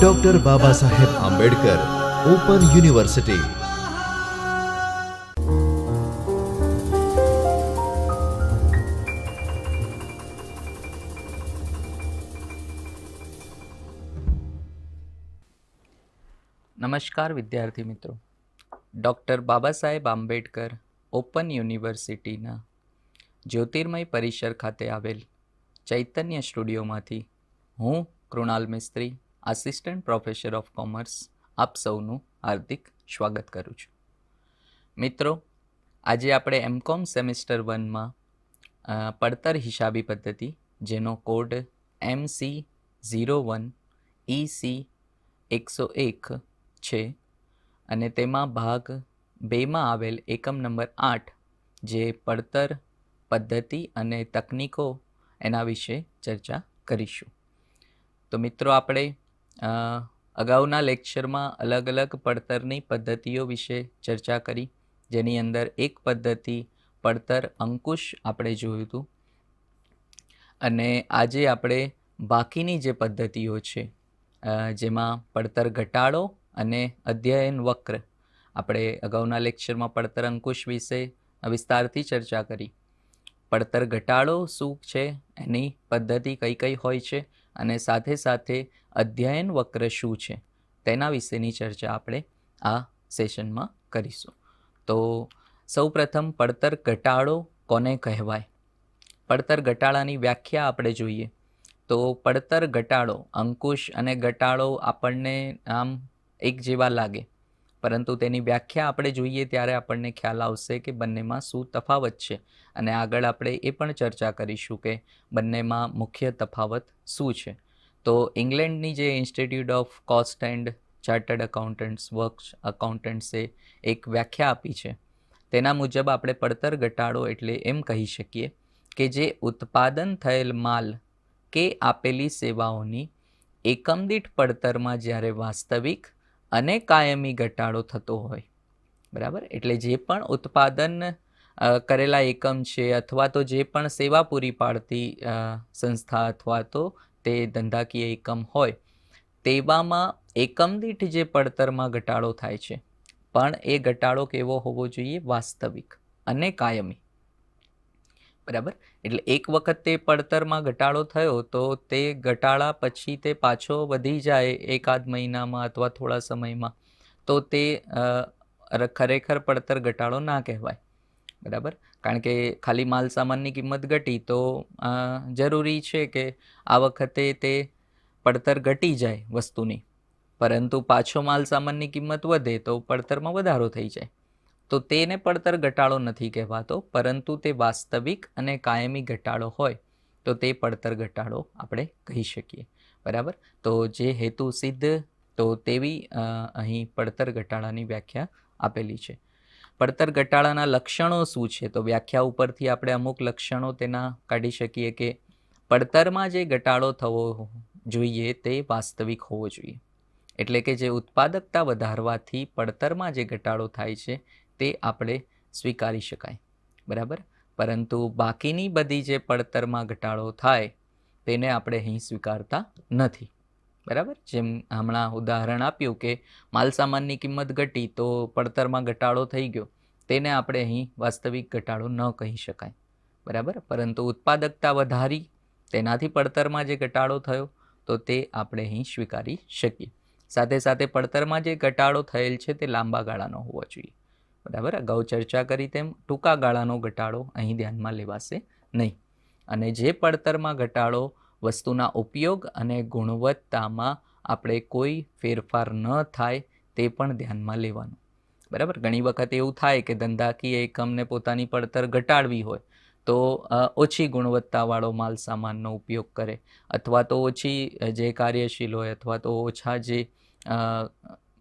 Doctor Baba Saheb Ambedkar open university નમસ્કાર વિદ્યાર્થી મિત્રો. ડૉક્ટર બાબા સાહેબ આંબેડકર ઓપન યુનિવર્સિટીના જ્યોતિર્મય પરિસર ખાતે આવેલ ચૈતન્ય સ્ટુડિયોમાંથી હું Kunal Mistry assistant professor of commerce આપ સૌનું હાર્દિક સ્વાગત કરું છું. મિત્રો, આજે આપણે એમકોમ સેમિસ્ટર વનમાં પડતર હિસાબી પદ્ધતિ, જેનો code M C zero one E C એકસો એક છે, અને તેમાં ભાગ બેમાં આવેલ એકમ નંબર આઠ, જે પડતર પદ્ધતિ અને તકનીકો એના વિશે ચર્ચા કરીશું. તો મિત્રો આપણે અગાઉના લેક્ચરમાં અલગ અલગ પડતરની પદ્ધતિઓ વિશે ચર્ચા કરી. જેની અંદર એક પદ્ધતિ પડતર અંકુશ આપણે જોયું હતું. અને આજે આપણે બાકીની જે પદ્ધતિઓ છે જેમાં પડતર ઘટાડો અને અધ્યયન વક્ર, આપણે અગાઉના લેક્ચરમાં પડતર અંકુશ વિશે વિસ્તારથી ચર્ચા કરી. પડતર ઘટાડો શું છે? એની પદ્ધતિ કઈ કઈ હોય છે? અને સાથે સાથે અધ્યયન વક્ર શું છે તેના વિશેની ચર્ચા આપણે આ સેશનમાં કરીશું. તો સૌપ્રથમ પડતર ઘટાડો કોને કહેવાય? પડતર ઘટાડાની વ્યાખ્યા આપણે જોઈએ. તો પડતર ઘટાડો, અંકુશ અને ઘટાડો આપણને આમ એક જેવા લાગે. પરંતુ તેની વ્યાખ્યા આપણે જોઈએ ત્યારે આપણને ખ્યાલ આવશે કે બંનેમાં શું તફાવત છે અને આગળ આપણે એ પણ ચર્ચા કરીશું કે બંનેમાં મુખ્ય તફાવત શું છે. તો ઇંગ્લેન્ડની જે institute of cost and chartered accountants work અકાઉન્ટન્ટ્સે એક વ્યાખ્યા આપી છે. તેના મુજબ આપણે પડતર ઘટાડો એટલે એમ કહી શકીએ કે જે ઉત્પાદન થયેલ માલ કે આપેલી સેવાઓની એકમ દીઠ પડતરમાં જ્યારે વાસ્તવિક અને કાયમી ઘટાડો થતો હોય. બરાબર? એટલે જે પણ ઉત્પાદન કરેલા એકમ છે અથવા તો જે પણ સેવા પૂરી પાડતી સંસ્થા અથવા તો તે ધંધાકીય એકમ હોય, તેવામાં એકમ દીઠ જે પડતરમાં ઘટાડો થાય છે. પણ એ ઘટાડો કેવો હોવો જોઈએ? વાસ્તવિક અને કાયમી. બરાબર? એટલે એક વખત તે પડતરમાં ઘટાડો થયો તો તે ઘટાડા પછી તે પાછો વધી જાય એકાદ મહિનામાં અથવા થોડા સમયમાં. તો તે ખરેખર પડતર ઘટાડો ના કહેવાય. બરાબર? કારણ કે ખાલી માલ સામાનની કિંમત ઘટી તો જરૂરી છે કે આ વખતે તે પડતર ઘટી જાય વસ્તુની. પરંતુ પાછો માલ સામાનની કિંમત વધે તો પડતરમાં વધારો થઈ જાય. તો તેને પડતર ઘટાડો નથી કહેવાતો, પરંતુ તે વાસ્તવિક અને કાયમી ઘટાડો હોય, તો તે પડતર ઘટાડો આપણે કહી શકીએ. બરાબર? તો જે હેતુ સિદ્ધ, તો તેવી અહીં પડતર ઘટાડાની વ્યાખ્યા આપેલી છે. પડતર ઘટાડાના લક્ષણો શું છે? તો વ્યાખ્યા ઉપરથી આપણે અમુક લક્ષણો તેના કાઢી શકીએ કે પડતરમાં જે ઘટાડો થવો જોઈએ તે વાસ્તવિક હોવો જોઈએ. એટલે કે જે ઉત્પાદકતા વધારવાથી પડતરમાં જે ઘટાડો થાય છે તે આપણે સ્વીકારી શકાય. બરાબર? પરંતુ બાકીની બધી જે પડતરમાં ઘટાડો થાય, તેને આપણે અહીં સ્વીકારતા નથી. બરાબર? જેમ હમણાં ઉદાહરણ આપ્યું કે માલસામાનની કિંમત ઘટી તો પડતરમાં ઘટાડો થઈ ગયો, તેને આપણે અહીં વાસ્તવિક ઘટાડો ન કહી શકાય. બરાબર? પરંતુ ઉત્પાદકતા વધારી, તેનાથી પડતરમાં જે ઘટાડો થયો, તો તે આપણે અહીં સ્વીકારી શકીએ. સાથે સાથે પડતરમાં જે ઘટાડો થયેલ છે તે લાંબા ગાળાનો હોવો જોઈએ. બરાબર? અગાઉ ચર્ચા કરી તેમ ટૂંકા ગાળાનો ઘટાડો અહીં ધ્યાનમાં લેવાશે નહીં. અને જે પડતરમાં ઘટાડો વસ્તુના ઉપયોગ અને ગુણવત્તામાં આપણે કોઈ ફેરફાર ન થાય તે પણ ધ્યાનમાં લેવાનું. બરાબર? ઘણી વખત એવું થાય કે ધંધાકીય એકમને પોતાની પડતર ઘટાડવી હોય તો ઓછી ગુણવત્તાવાળો માલ સામાનનો ઉપયોગ કરે અથવા તો ઓછી જે કાર્યશીલ હોય અથવા તો ઓછા જે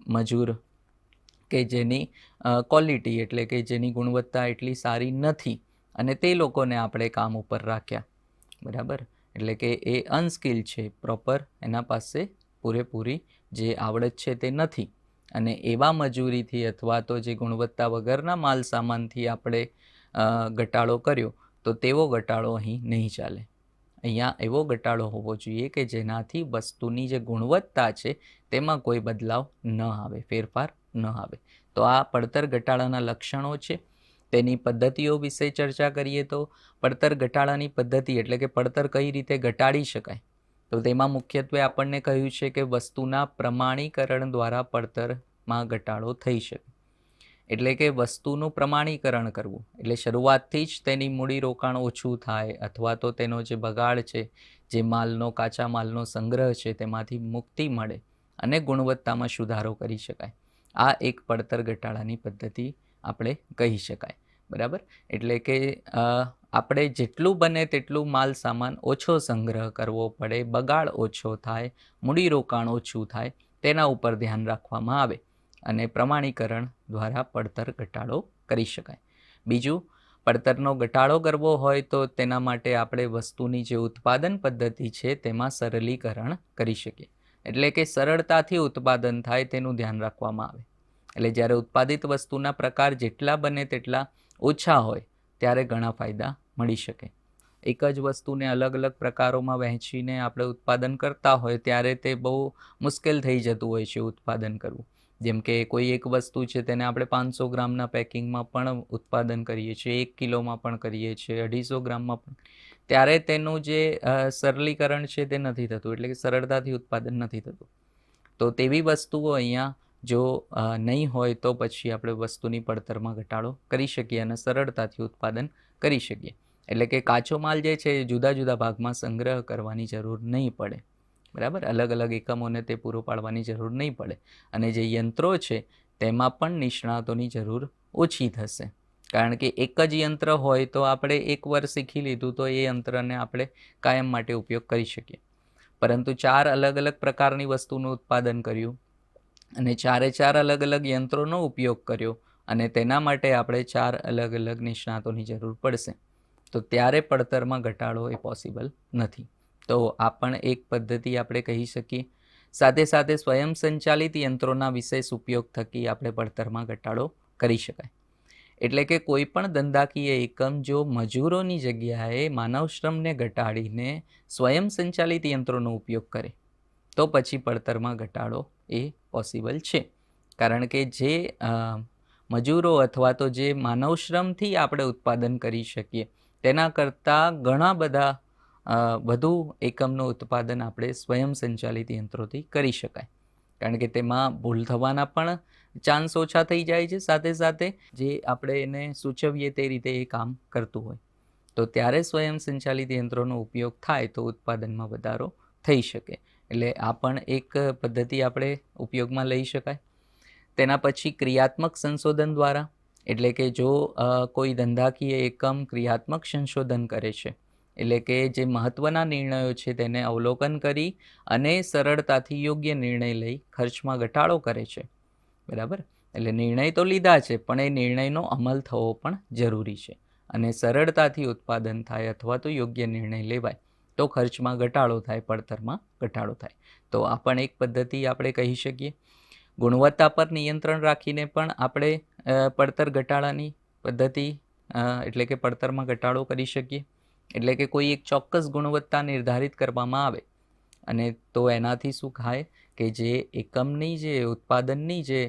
મજૂર કે જેની ક્વોલિટી એટલે કે જેની ગુણવત્તા એટલી સારી નથી અને તે લોકોને આપણે કામ ઉપર રાખ્યા. બરાબર? એટલે કે એ અનસ્કિલ છે પ્રોપર એના પાસે પૂરેપૂરી જે આવડત છે તે નથી. અને એવા મજૂરીથી અથવા તો જે ગુણવત્તા વગરના માલ સામાનથી આપણે ઘટાડો કર્યો, તો તેવો ઘટાડો અહીં નહીં ચાલે. અહીંયા એવો ઘટાડો હોવો જોઈએ કે જેનાથી વસ્તુની જે ગુણવત્તા છે તેમાં કોઈ બદલાવ ન આવે. ફેરફાર ન આવે. તો આ પડતર ઘટાડાના લક્ષણો છે. તેની પદ્ધતિઓ વિશે ચર્ચા કરીએ તો પડતર ઘટાડાની પદ્ધતિ એટલે કે પડતર કઈ રીતે ઘટાડી શકાય? તો તેમાં મુખ્યત્વે આપણને કહ્યું છે કે વસ્તુના પ્રમાણીકરણ દ્વારા પડતરમાં ઘટાડો થઈ શકે. એટલે કે વસ્તુનું પ્રમાણીકરણ કરવું. એટલે શરૂઆતથી જ તેની મૂડી રોકાણ ઓછું થાય અથવા તો તેનો જે બગાડ છે, જે માલનો, કાચા માલનો સંગ્રહ છે, તેમાંથી મુક્તિ મળે અને ગુણવત્તામાં સુધારો કરી શકાય. આ એક પડતર ઘટાડાની પદ્ધતિ આપણે કહી શકાય. બરાબર? એટલે કે આપણે જેટલું બને તેટલું માલ સામાન ઓછો સંગ્રહ કરવો પડે, બગાડ ઓછો થાય, મૂડીરોકાણ ઓછું થાય, તેના ઉપર ધ્યાન રાખવામાં આવે અને પ્રમાણીકરણ દ્વારા પડતર ઘટાડો કરી શકાય. બીજું, પડતરનો ઘટાડો કરવો હોય તો તેના માટે આપણે વસ્તુની જે ઉત્પાદન પદ્ધતિ છે તેમાં સરળીકરણ કરી શકીએ. એટલે કે સરળતાથી ઉત્પાદન થાય તેનું ધ્યાન રાખવામાં આવે. એટલે જ્યારે ઉત્પાદિત વસ્તુના પ્રકાર જેટલા બને તેટલા ઓછા હોય, ત્યારે ઘણા ફાયદા મળી શકે. એક જ વસ્તુને અલગ અલગ પ્રકારોમાં વહેંચીને આપણે ઉત્પાદન કરતા હોય, ત્યારે તે બહુ મુશ્કેલ થઈ જતું હોય છે ઉત્પાદન કરવું. જેમ કે કોઈ એક વસ્તુ છે તેને આપણે પાંચસો ગ્રામના પેકિંગમાં પણ ઉત્પાદન કરીએ છીએ, એક કિલોમાં પણ કરીએ છીએ, અઢીસો ગ્રામમાં પણ ત્યારે તેનું જે સરલીકરણ છે તે નથી થતું, એટલે કે સરળતાથી ઉત્પાદન નથી થતું. તો તેવી વસ્તુઓ અહીંયા જો નહીં હોય તો પછી આપણે વસ્તુની પડતરમાં ઘટાડો કરી શકીએ અને સરળતાથી ઉત્પાદન કરી શકીએ. એટલે કે કાચો માલ જે છે એ જુદા જુદા ભાગમાં સંગ્રહ કરવાની જરૂર નહીં પડે. બરાબર? અલગ અલગ એકમોને તે પૂરો પાડવાની જરૂર નહીં પડે. અને જે યંત્રો છે તેમાં પણ નિષ્ણાતોની જરૂર ઓછી થશે. કારણ કે એક જ યંત્ર હોય તો આપણે એક વર્ષ શીખી લીધું તો એ યંત્રને આપણે કાયમ માટે ઉપયોગ કરી શકીએ. પરંતુ ચાર અલગ અલગ પ્રકારની વસ્તુનું ઉત્પાદન કર્યું અને ચારે ચાર અલગ અલગ યંત્રોનો ઉપયોગ કર્યો અને તેના માટે આપણે ચાર અલગ અલગ નિષ્ણાતોની જરૂર પડશે. તો ત્યારે પડતરમાં ઘટાડો એ પોસિબલ નથી. તો આ પણ એક પદ્ધતિ આપણે કહી શકીએ. સાથે સાથે સ્વયં સંચાલિત યંત્રોના વિશેષ ઉપયોગ થકી આપણે પડતરમાં ઘટાડો કરી શકાય. એટલે કે કોઈ પણ ધંધાકીય એકમ જો મજૂરોની જગ્યાએ માનવ શ્રમને ઘટાડીને સ્વયં સંચાલિત યંત્રોનો ઉપયોગ કરે, તો પછી પડતરમાં ઘટાડો એ પોસિબલ છે. કારણ કે જે મજૂરો અથવા તો જે માનવ શ્રમથી આપણે ઉત્પાદન કરી શકીએ, તેના કરતાં ઘણા બધા વધુ એકમનું ઉત્પાદન આપણે સ્વયં સંચાલિત યંત્રોથી કરી શકાય. કારણ કે તેમાં ભૂલ થવાના પણ ચાન્સ ઓછા થઈ જાય છે. સાથે સાથે જે આપણે એને સૂચવીએ તે રીતે એ કામ કરતું હોય. તો ત્યારે સ્વયં સંચાલિત યંત્રોનો ઉપયોગ થાય તો ઉત્પાદનમાં વધારો થઈ શકે. એટલે આ પણ એક પદ્ધતિ આપણે ઉપયોગમાં લઈ શકાય. તેના પછી ક્રિયાત્મક સંશોધન દ્વારા, એટલે કે જો કોઈ ધંધાકીય એકમ ક્રિયાત્મક સંશોધન કરે છે, એટલે કે જે મહત્ત્વના નિર્ણયો છે તેને અવલોકન કરી અને સરળતાથી યોગ્ય નિર્ણય લઈ ખર્ચમાં ઘટાડો કરે છે બરાબર? એટલે નિર્ણય તો લીધા છે, પણ એ નિર્ણયનો અમલ થવો પણ જરૂરી છે. અને સરળતાથી ઉત્પાદન થાય અથવા તો યોગ્ય નિર્ણય લેવાય, તો ખર્ચમાં ઘટાડો થાય, પડતરમાં ઘટાડો થાય. તો આ પણ એક પદ્ધતિ આપણે કહી શકીએ. ગુણવત્તા પર નિયંત્રણ રાખીને પણ આપણે પડતર ઘટાડાની પદ્ધતિ એટલે કે પડતરમાં ઘટાડો કરી શકીએ. એટલે કે કોઈ એક ચોક્કસ ગુણવત્તા નિર્ધારિત કરવામાં આવે, અને તો એનાથી શું થાય કે જે એકમની જે, ઉત્પાદનની જે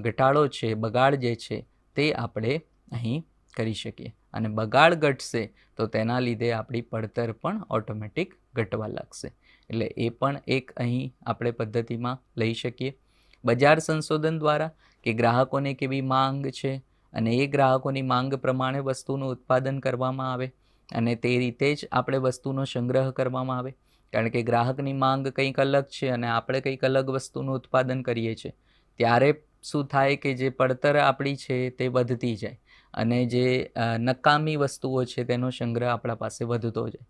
ઘટાડો છે, બગાડ જે છે, તે આપણે અહીં કરી શકીએ. અને બગાડ ઘટશે તો તેના લીધે આપણી પડતર પણ ઓટોમેટિક ઘટવા લાગશે. એટલે એ પણ એક અહીં આપણે પદ્ધતિમાં લઈ શકીએ. બજાર સંશોધન દ્વારા કે ગ્રાહકોને કેવી માંગ છે અને એ ગ્રાહકોની માંગ પ્રમાણે વસ્તુનું ઉત્પાદન કરવામાં આવે અને તે રીતે જ આપણે વસ્તુનો સંગ્રહ કરવામાં આવે. કારણ કે ગ્રાહકની માંગ કંઈક અલગ છે અને આપણે કંઈક અલગ વસ્તુનું ઉત્પાદન કરીએ છીએ. ત્યારે શું થાય કે જે પડતર આપણી છે તે વધતી જાય અને જે નકામી વસ્તુઓ છે તેનો સંગ્રહ આપણા પાસે વધતો જાય.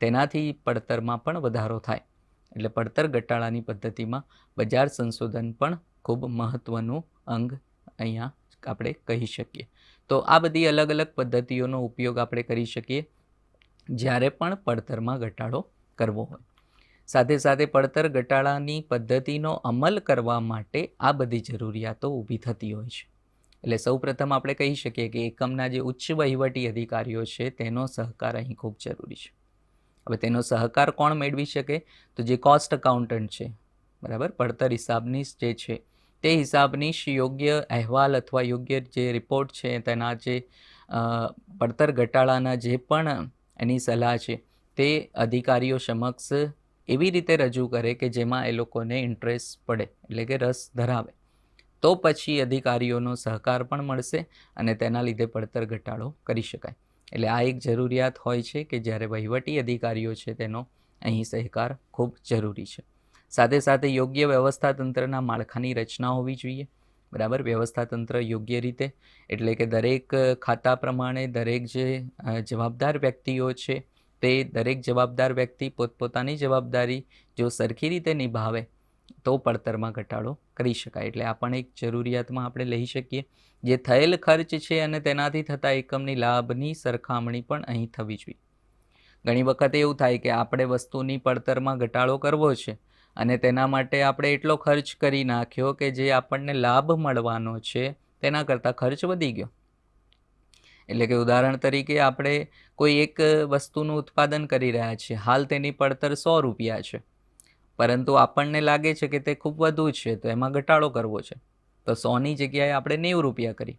તેનાથી પડતરમાં પણ વધારો થાય. એટલે પડતર ઘટાડાની પદ્ધતિમાં બજાર સંશોધન પણ ખૂબ મહત્ત્વનું અંગ અહીંયા આપણે કહી શકીએ. તો આ બધી અલગ અલગ પદ્ધતિઓનો ઉપયોગ આપણે કરી શકીએ જ્યારે પણ પડતરમાં ઘટાડો કરવો હોય. સાથે સાથે પડતર ઘટાડાની પદ્ધતિનો અમલ કરવા માટે આ બધી જરૂરિયાતો ઊભી થતી હોય છે. એટલે સૌપ્રથમ આપણે કહી શકીએ કે એકમના જે ઉચ્ચ વહીવટી અધિકારીઓ છે, તેનો સહકાર અહીં ખૂબ જરૂરી છે. હવે તેનો સહકાર કોણ મેળવી શકે? તો જે કોસ્ટ અકાઉન્ટન્ટ છે, બરાબર? પડતર હિસાબની જે છે, તે હિસાબનીશ યોગ્ય અહેવાલ અથવા યોગ્ય જે રિપોર્ટ છે, તેના જે પડતર ઘટાડાના જે પણ એની સલાહ છે, તે અધિકારીઓ સમક્ષ એવી રીતે રજૂ કરે કે જેમાં એ લોકોને ઇન્ટરેસ્ટ પડે, એટલે કે રસ ધરાવે. તો પછી અધિકારીઓનો સહકાર પણ મળશે અને તેના લીધે પડતર ઘટાડો કરી શકાય. એટલે આ એક જરૂરિયાત હોય છે કે જ્યારે વહીવટી અધિકારીઓ છે તેનો અહીં સહકાર ખૂબ જરૂરી છે. સાથે સાથે યોગ્ય વ્યવસ્થા તંત્રના માળખાની રચના હોવી જોઈએ. બરાબર? વ્યવસ્થા તંત્ર યોગ્ય રીતે, એટલે કે દરેક ખાતા પ્રમાણે દરેક જે જવાબદાર વ્યક્તિઓ છે તે દરેક જવાબદાર વ્યક્તિ પોતપોતાની જવાબદારી જો સરખી રીતે નિભાવે, તો પડતરમાં ઘટાડો કરી શકાય. એટલે આ પણ એક જરૂરિયાતમાં આપણે લઈ શકીએ. જે થયેલ ખર્ચ છે અને તેનાથી થતા એકમની લાભની સરખામણી પણ અહીં થવી જોઈએ. ઘણી વખત એવું થાય કે આપણે વસ્તુની પડતરમાં ઘટાડો કરવો છે અને તેના માટે આપણે એટલો ખર્ચ કરી નાખ્યો કે જે આપણને લાભ મળવાનો છે, તેના કરતાં ખર્ચ વધી ગયો. એટલે કે ઉદાહરણ તરીકે આપણે કોઈ એક વસ્તુનું ઉત્પાદન કરી રહ્યા છીએ, હાલ તેની પડતર સો રૂપિયા છે. પરંતુ આપણને લાગે છે કે તે ખૂબ વધુ છે, તો એમાં ઘટાડો કરવો છે. તો સોની જગ્યાએ આપણે નેવું રૂપિયા કરી.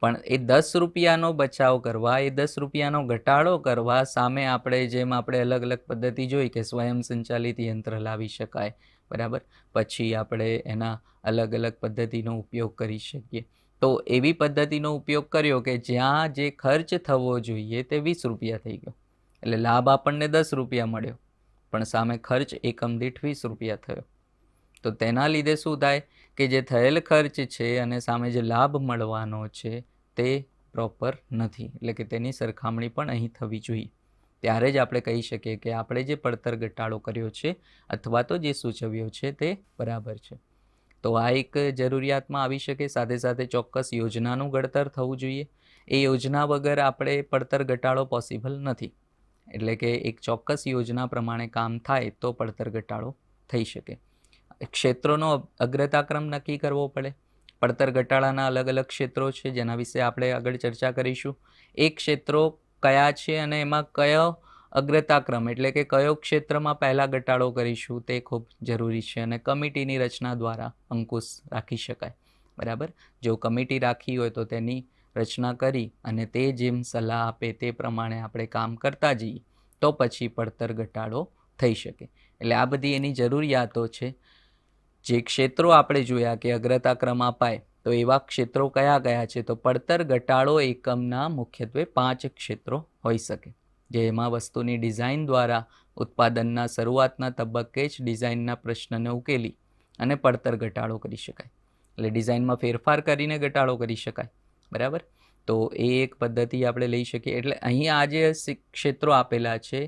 પણ એ દસ રૂપિયાનો બચાવ કરવા, એ દસ રૂપિયાનો ઘટાડો કરવા સામે આપણે જેમ આપણે અલગ અલગ પદ્ધતિ જોઈ કે સ્વયં સંચાલિત યંત્ર લાવી શકાય, બરાબર? પછી આપણે એના અલગ અલગ પદ્ધતિનો ઉપયોગ કરી શકીએ. તો એવી પદ્ધતિનો ઉપયોગ કર્યો કે જ્યાં જે ખર્ચ થવો જોઈએ તે વીસ રૂપિયા થઈ ગયો. એટલે લાભ આપણને દસ રૂપિયા મળ્યો, પણ સામે ખર્ચ એકમ દીઠ વીસ રૂપિયા થયો. તો તેના લીધે શું થાય કે જે થયેલ ખર્ચ છે અને સામે જે લાભ મળવાનો છે તે પ્રોપર નથી. એટલે કે તેની સરખામણી પણ અહીં થવી જોઈએ. ત્યારે જ આપણે કહી શકીએ કે આપણે જે પડતર ઘટાડો કર્યો છે અથવા તો જે સૂચવ્યો છે તે બરાબર છે. તો આ એક જરૂરિયાતમાં આવી શકે, સાથે સાથે ચોક્કસ યોજનાનું ઘડતર થવું જોઈએ. એ યોજના વગર આપણે પડતર ઘટાડો પોસિબલ નથી. એટલે કે એક ચોક્કસ યોજના પ્રમાણે કામ થાય તો પડતર ઘટાડો થઈ શકે. ક્ષેત્રોનો અગ્રતાક્રમ નક્કી કરવો પડે. પડતર ઘટાડાના અલગ અલગ ક્ષેત્રો છે, જેના વિશે આપણે આગળ ચર્ચા કરીશું. એ ક્ષેત્રો કયા છે અને એમાં કયો અગ્રતાક્રમ એટલે કે કયો ક્ષેત્રમાં પહેલાં ઘટાડો કરીશું તે ખૂબ જરૂરી છે અને કમિટીની રચના દ્વારા અંકુશ રાખી શકાય. બરાબર? જો કમિટી રાખી હોય તો તેની રચના કરી અને તે જેમ સલાહ આપે તે પ્રમાણે આપણે કામ કરતા જઈએ, તો પછી પડતર ઘટાડો થઈ શકે. એટલે આ બધી એની જરૂરિયાતો છે. જે ક્ષેત્રો આપણે જોયા કે અગ્રતાક્રમ અપાય, તો એવા ક્ષેત્રો કયા કયા છે? તો પડતર ઘટાડો એકમના મુખ્યત્વે પાંચ ક્ષેત્રો હોઈ શકે. જેમાં વસ્તુની ડિઝાઇન દ્વારા ઉત્પાદનના શરૂઆતના તબક્કે જ ડિઝાઇનના પ્રશ્નને ઉકેલી અને પડતર ઘટાડો કરી શકાય. એટલે ડિઝાઇનમાં ફેરફાર કરીને ઘટાડો કરી શકાય. બરાબર? તો એ એક પદ્ધતિ આપણે લઈ શકીએ. એટલે અહીં આ જે ક્ષેત્રો આપેલા છે,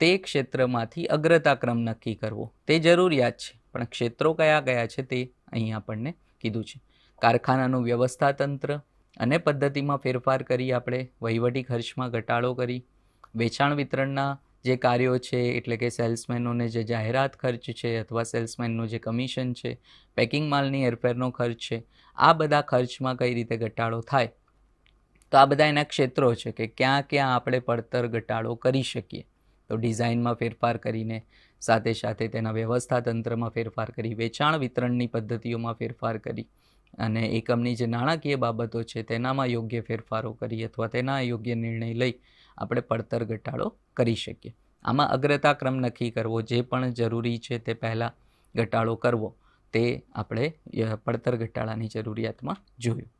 તે ક્ષેત્રમાંથી અગ્રતાક્રમ નક્કી કરવો. તે જરૂરિયાત છે. પણ ક્ષેત્રો કયા કયા છે તે અહીં આપણને કીધું છે. કારખાનાનું વ્યવસ્થા તંત્ર અને પદ્ધતિમાં ફેરફાર કરી આપણે વહીવટી ખર્ચમાં ઘટાડો કરી વેચાણ વિતરણના જે કાર્યો છે, એટલે કે સેલ્સમેનોને જે જાહેરાત ખર્ચ છે અથવા સેલ્સમેનનું જે કમિશન છે, પેકિંગ માલની હેરફેરનો ખર્ચ છે, આ બધા ખર્ચમાં કઈ રીતે ઘટાડો થાય? તો આ બધા એના ક્ષેત્રો છે કે ક્યાં ક્યાં આપણે પડતર ઘટાડો કરી શકીએ. તો ડિઝાઇનમાં ફેરફાર કરીને, સાથે સાથે તેના વ્યવસ્થા તંત્રમાં ફેરફાર કરી, વેચાણ વિતરણની પદ્ધતિઓમાં ફેરફાર કરી અને એકમની જે નાણાકીય બાબતો છે તેનામાં યોગ્ય ફેરફારો કરી અથવા તેના યોગ્ય નિર્ણય લઈ આપણે પડતર ઘટાડો કરી શકીએ. આમાં અગ્રતાક્રમ નક્કી કરવો, જે પણ જરૂરી છે તે પહેલાં ઘટાડો કરવો, તે આપણે પડતર ઘટાડાની જરૂરિયાતમાં જોયું.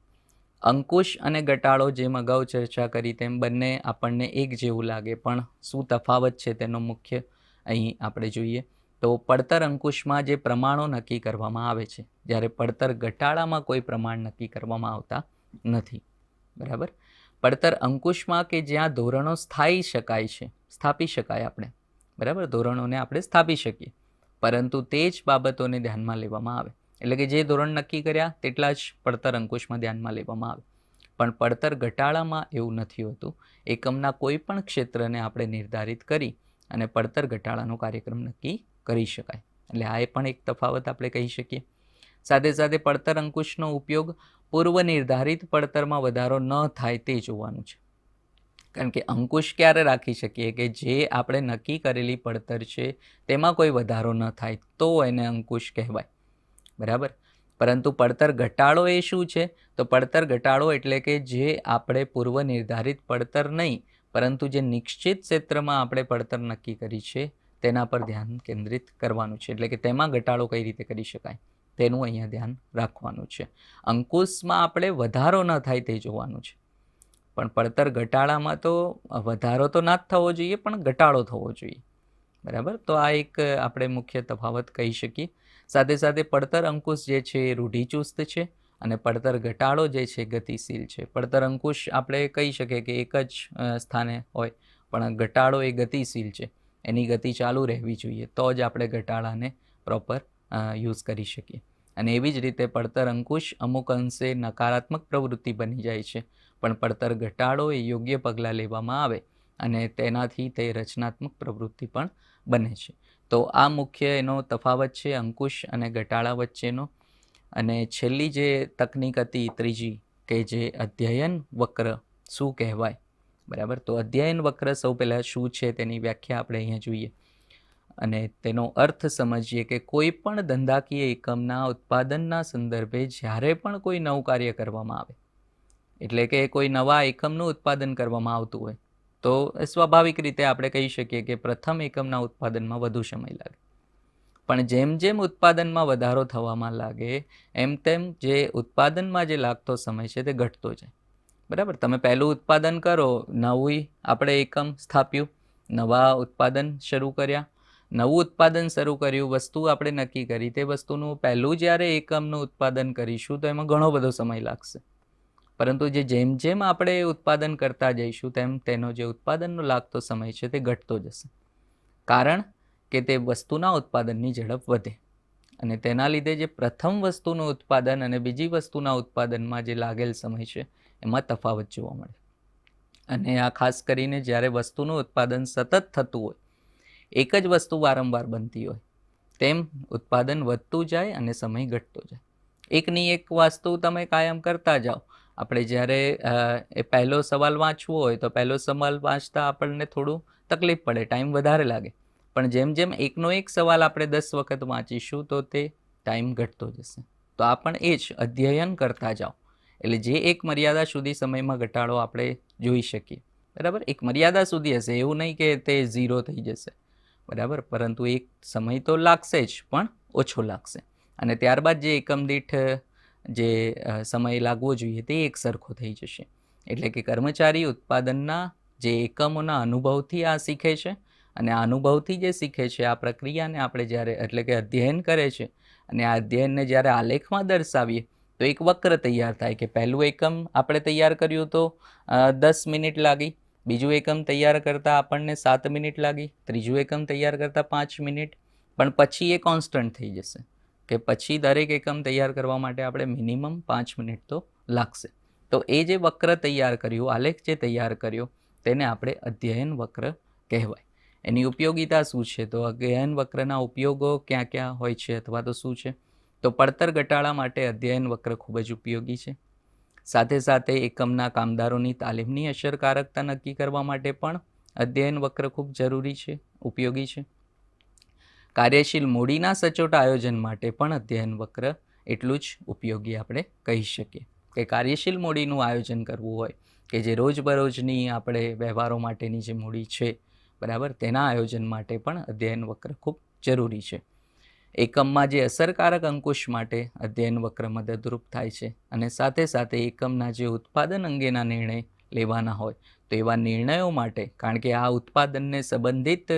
અંકુશ અને ઘટાડો જેમ અગાઉ ચર્ચા કરી તેમ બંને આપણને એક જેવું લાગે, પણ શું તફાવત છે તેનો મુખ્ય અહીં આપણે જોઈએ તો પડતર અંકુશમાં જે પ્રમાણો નક્કી કરવામાં આવે છે, જ્યારે પડતર ઘટાડામાં કોઈ પ્રમાણ નક્કી કરવામાં આવતા નથી. બરાબર? પડતર અંકુશમાં કે જ્યાં ધોરણો સ્થાયી શકાય છે, સ્થાપી શકાય આપણે. બરાબર? ધોરણોને આપણે સ્થાપી શકીએ. પરંતુ તે જ બાબતોને ધ્યાનમાં લેવામાં આવે. એટલે કે જે ધોરણ નક્કી કર્યા તેટલા જ પડતર અંકુશમાં ધ્યાનમાં લેવામાં આવે. પણ પડતર ઘટાડામાં એવું નથી હોતું. એકમના કોઈ પણ ક્ષેત્રને આપણે નિર્ધારિત કરી અને પડતર ઘટાડાનો કાર્યક્રમ નક્કી કરી શકાય. એટલે આ એ પણ એક તફાવત આપણે કહી શકીએ. સાથે સાથે પડતર અંકુશનો ઉપયોગ પૂર્વ નિર્ધારિત પડતરમાં વધારો ન થાય તે જોવાનું છે. કારણ કે અંકુશ ક્યારે રાખી શકીએ કે જે આપણે નક્કી કરેલી પડતર છે તેમાં કોઈ વધારો ન થાય, તો એને અંકુશ કહેવાય. બરાબર? પરંતુ પડતર ઘટાડો એ શું છે? તો પડતર ઘટાડો એટલે કે જે આપણે પૂર્વ નિર્ધારિત પડતર નહીં, પરંતુ જે નિશ્ચિત ક્ષેત્રમાં આપણે પડતર નક્કી કરી છે, તેના પર ધ્યાન કેન્દ્રિત કરવાનું છે. એટલે કે તેમાં ઘટાડો કઈ રીતે કરી શકાય? તેનું અહીંયા ધ્યાન રાખવાનું છે. અંકુશમાં આપણે વધારો ન થાય તે જોવાનું છે. પણ પડતર ઘટાડામાં તો વધારો તો ના જ થવો જોઈએ, પણ ઘટાડો થવો જોઈએ. બરાબર? તો આ એક આપણે મુખ્ય તફાવત કહી શકીએ. સાથે સાથે પડતર અંકુશ જે છે એ રૂઢિચુસ્ત છે અને પડતર ઘટાડો જે છે ગતિશીલ છે. પડતર અંકુશ આપણે કહી શકીએ કે એક જ સ્થાને હોય, પણ ઘટાડો એ ગતિશીલ છે. એની ગતિ ચાલુ રહેવી જોઈએ. તો જ આપણે ઘટાડાને પ્રોપર યુઝ કરી શકીએ. અને એવી જ રીતે પડતર અંકુશ અમુક અંશે નકારાત્મક પ્રવૃત્તિ બની જાય છે, પણ પડતર ઘટાડો એ યોગ્ય પગલાં લેવામાં આવે અને તેનાથી તે રચનાત્મક પ્રવૃત્તિ પણ બને છે. તો આ મુખ્ય એનો તફાવત છે અંકુશ અને ઘટાડા વચ્ચેનો. અને છેલ્લી જે તકનીક હતી ત્રીજી, કે જે અધ્યયન વક્ર શું કહેવાય? બરાબર? તો અધ્યયન વક્ર સૌ પહેલાં શું છે તેની વ્યાખ્યા આપણે અહીંયા જોઈએ. અને તેનો અર્થ સમજીએ કે કોઈ પણ ધંધાકીય એકમના ઉત્પાદનના સંદર્ભે જ્યારે પણ કોઈ નવું કાર્ય કરવામાં આવે, એટલે કે કોઈ નવા એકમનું ઉત્પાદન કરવામાં આવતું હોય, તો સ્વાભાવિક રીતે આપણે કહી શકીએ કે પ્રથમ એકમના ઉત્પાદનમાં વધુ સમય લાગે. પણ જેમ જેમ ઉત્પાદનમાં વધારો થવામાં લાગે, એમ તેમ જે ઉત્પાદનમાં જે લાગતો સમય છે તે ઘટતો જાય. બરાબર? તમે પહેલું ઉત્પાદન કરો નવું આપણે એકમ સ્થાપ્યું, નવા ઉત્પાદન શરૂ કર્યા નવું ઉત્પાદન શરૂ કર્યું, વસ્તુ આપણે નક્કી કરી, તે વસ્તુનું પહેલું જ્યારે એકમનું ઉત્પાદન કરીશું, તો એમાં ઘણો બધો સમય લાગશે. પરંતુ જે જેમ જેમ આપણે ઉત્પાદન કરતા જઈશું, તેમ તેનો જે ઉત્પાદનનો લાગતો સમય છે, તે ઘટતો જશે. કારણ કે તે વસ્તુના ઉત્પાદનની ઝડપ વધે અને તેના લીધે જે પ્રથમ વસ્તુનું ઉત્પાદન અને બીજી વસ્તુના ઉત્પાદનમાં જે લાગેલ સમય છે, એમાં તફાવત જોવા મળે. અને આ ખાસ કરીને જ્યારે વસ્તુનું ઉત્પાદન સતત થતું હોય એક જ વસ્તુ વારંવાર બનતી હોય. તેમ ઉત્પાદન વધતું જાય અને સમય ઘટતો જાય. એકની એક વસ્તુ તમે કાયમ કરતા જાઓ. આપણે જ્યારે એ પહેલો સવાલ વાંચવો હોય તો પહેલો સવાલ વાંચતા આપણને થોડું તકલીફ પડે, ટાઈમ વધારે લાગે. પણ જેમ જેમ એકનો એક સવાલ આપણે દસ વખત વાંચીશું તો તે ટાઈમ ઘટતો જશે. તો આ પણ એ જ અધ્યયન કરતા જાઓ. એટલે જે એક મર્યાદા સુધી સમયમાં ઘટાડો આપણે જોઈ શકીએ. બરાબર? એક મર્યાદા સુધી હશે. એવું નહીં કે તે ઝીરો થઈ જશે. બરાબર? પરંતુ એક સમય તો લાગશે જ, પણ ઓછો લાગશે. અને ત્યારબાદ જે એકમ દીઠ, જે સમય લાગવો જોઈએ તે એક સરખો થઈ જશે. એટલે કે કર્મચારી ઉત્પાદનના જે એકમોના અનુભવથી આ શીખે છે અને આ અનુભવથી જે શીખે છે આ પ્રક્રિયાને આપણે જ્યારે, એટલે કે અધ્યયન કરે છે અને આ અધ્યયનને જ્યારે આલેખમાં દર્શાવીએ, તો એક વક્ર તૈયાર થાય કે પહેલું એકમ આપણે તૈયાર કર્યું તો દસ મિનિટ લાગી બીજું એકમ તૈયાર કરતાં આપણને સાત મિનિટ લાગી, ત્રીજું એકમ તૈયાર કરતાં પાંચ મિનિટ. પણ પછી એ કોન્સ્ટન્ટ થઈ જશે કે પછી દરેક એકમ તૈયાર કરવા માટે આપણે મિનિમમ પાંચ મિનિટ તો લાગશે. તો એ જે વક્ર તૈયાર કર્યું, આલેખ જે તૈયાર કર્યો, તેને આપણે અધ્યયન વક્ર કહેવાય. એની ઉપયોગિતા શું છે? તો અધ્યયન વક્રના ઉપયોગો ક્યાં ક્યાં હોય છે અથવા તો શું છે? તો પડતર ઘટાડા માટે અધ્યયન વક્ર ખૂબ જ ઉપયોગી છે. સાથે સાથે એકમના કામદારોની તાલીમની અસરકારકતા નક્કી કરવા માટે પણ અધ્યયન વક્ર ખૂબ જરૂરી છે, ઉપયોગી છે. કાર્યશીલ મૂડીના સચોટ આયોજન માટે પણ અધ્યયન વક્ર એટલું જ ઉપયોગી આપણે કહી શકીએ. કે કાર્યશીલ મૂડીનું આયોજન કરવું હોય, કે જે રોજબરોજની આપણે વ્યવહારો માટેની જે મૂડી છે, બરાબર? તેના આયોજન માટે પણ અધ્યયન વક્ર ખૂબ જરૂરી છે. એકમમાં જે અસરકારક અંકુશ માટે અધ્યયન વક્ર મદદરૂપ થાય છે અને સાથે સાથે એકમના જે ઉત્પાદન અંગેના નિર્ણય લેવાના હોય, તો એવા નિર્ણયો માટે, કારણ કે આ ઉત્પાદનને સંબંધિત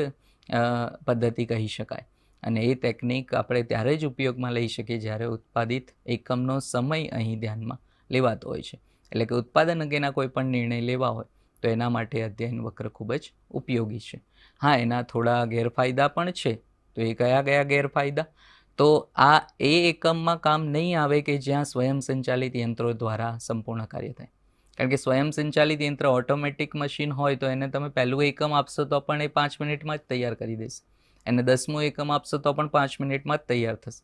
પદ્ધતિ કહી શકાય. અને એ ટેકનિક આપણે ત્યારે જ ઉપયોગમાં લઈ શકીએ જ્યારે ઉત્પાદિત એકમનો સમય અહીં ધ્યાનમાં લેવાતો હોય છે. એટલે કે ઉત્પાદન અંગેના કોઈ પણ નિર્ણય લેવા હોય, તો એના માટે અધ્યયન વક્ર ખૂબ જ ઉપયોગી છે. હા, એના થોડા ગેરફાયદા પણ છે. તો એ કયા કયા ગેરફાયદા? તો આ એ એકમમાં કામ નહીં આવે કે જ્યાં સ્વયં સંચાલિત યંત્રો દ્વારા સંપૂર્ણ કાર્ય થાય. કારણ કે સ્વયં સંચાલિત યંત્ર ઓટોમેટિક મશીન હોય તો એને તમે પહેલું એકમ આપશો તો પણ એ પાંચ મિનિટમાં જ તૈયાર કરી દેશે. એને દસમું એકમ આપશો તો પણ પાંચ મિનિટમાં જ તૈયાર થશે.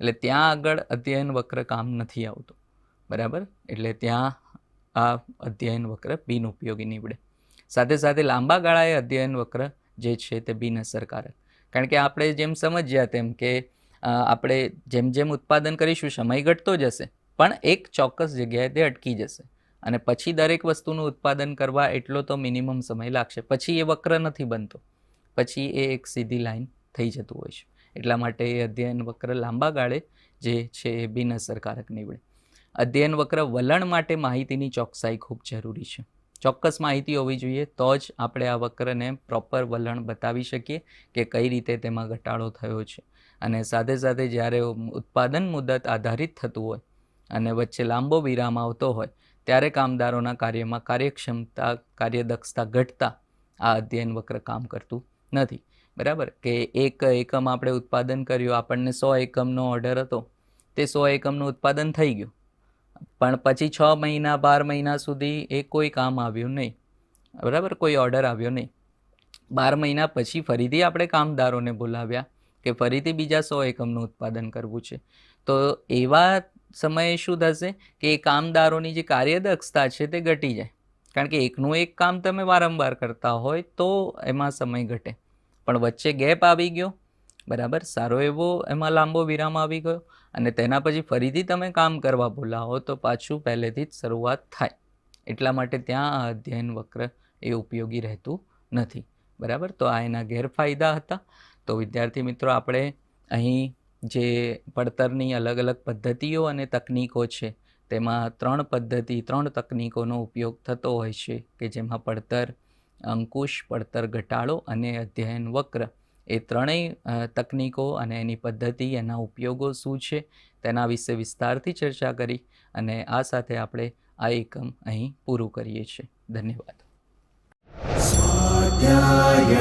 એટલે ત્યાં આગળ અધ્યયન વક્ર કામ નથી આવતું. બરાબર? એટલે ત્યાં આ અધ્યયન વક્ર બિનઉપયોગી નીવડે. સાથે સાથે લાંબા ગાળાએ અધ્યયન વક્ર જે છે તે બિનઅસરકારક કારણ કે આપણે જેમ સમજ્યા તેમ કે આપણે જેમ જેમ ઉત્પાદન કરીશું, સમય ઘટતો જશે, પણ એક ચોક્કસ જગ્યાએ તે અટકી જશે. અને પછી દરેક વસ્તુનું ઉત્પાદન કરવા એટલો તો મિનિમમ સમય લાગશે. પછી એ વક્ર નથી બનતો. પછી એ એક સીધી લાઈન થઈ જતું હોય છે. એટલા માટે એ અધ્યયન વક્ર લાંબા ગાળે જે છે એ બિનઅસરકારક નીવડે. અધ્યયન વક્ર વલણ માટે માહિતીની ચોકસાઈ ખૂબ જરૂરી છે. ચોક્કસ માહિતી હોવી જોઈએ તો જ આપણે આ વક્રને પ્રોપર વલણ બતાવી શકીએ કે કઈ રીતે તેમાં ઘટાડો થયો છે. અને સાથે સાથે જ્યારે ઉત્પાદન મુદત આધારિત થતું હોય અને વચ્ચે લાંબો વિરામ આવતો હોય, ત્યારે કામદારોના કાર્યમાં કાર્યક્ષમતા, કાર્યદક્ષતા ઘટતા આ અધ્યયન વક્ર કામ કરતું નથી. બરાબર? કે એક એકમ આપણે ઉત્પાદન કર્યું, આપણને સો એકમનો ઓર્ડર હતો, તે સો એકમનું ઉત્પાદન થઈ ગયું. પણ પછી છ મહિના, બાર મહિના સુધી એ કોઈ કામ આવ્યું નહીં. બરાબર? કોઈ ઓર્ડર આવ્યો નહીં. બાર મહિના પછી ફરીથી આપણે કામદારોને બોલાવ્યા કે ફરીથી બીજા સો એકમનું ઉત્પાદન કરવું છે. તો એવા સમયે શું થશે કે એ કામદારોની જે કાર્યદક્ષતા છે તે ઘટી જાય. કારણ કે એકનું એક કામ તમે વારંવાર કરતા હોય તો એમાં સમય ઘટે. પણ વચ્ચે ગેપ આવી ગયો. બરાબર? સારો એવો એમાં લાંબો વિરામ આવી ગયો. અને તેના પછી ફરીથી તમે કામ કરવા બોલાવો તો પાછું પહેલેથી જ શરૂઆત થાય. એટલા માટે ત્યાં આ અધ્યયન વક્ર એ ઉપયોગી રહેતું નથી. બરાબર? તો આ એના ગેરફાયદા હતા. તો વિદ્યાર્થી મિત્રો, આપણે અહીં જે પડતરની અલગ અલગ પદ્ધતિઓ અને તકનીકો છે, તેમાં ત્રણ પદ્ધતિ, ત્રણ તકનીકોનો ઉપયોગ થતો હોય છે કે જેમાં પડતર, અંકુશ, પડતર ઘટાડો અને અધ્યયન વક્ર એ ત્રણેય તકનીકો અને એની પદ્ધતિ, એના ઉપયોગો શું છે, તેના વિશે વિસ્તારથી ચર્ચા કરી અને આ સાથે આપણે આ એકમ અહીં પૂરું કરીએ છીએ. ધન્યવાદ. સ્વાધ્યાય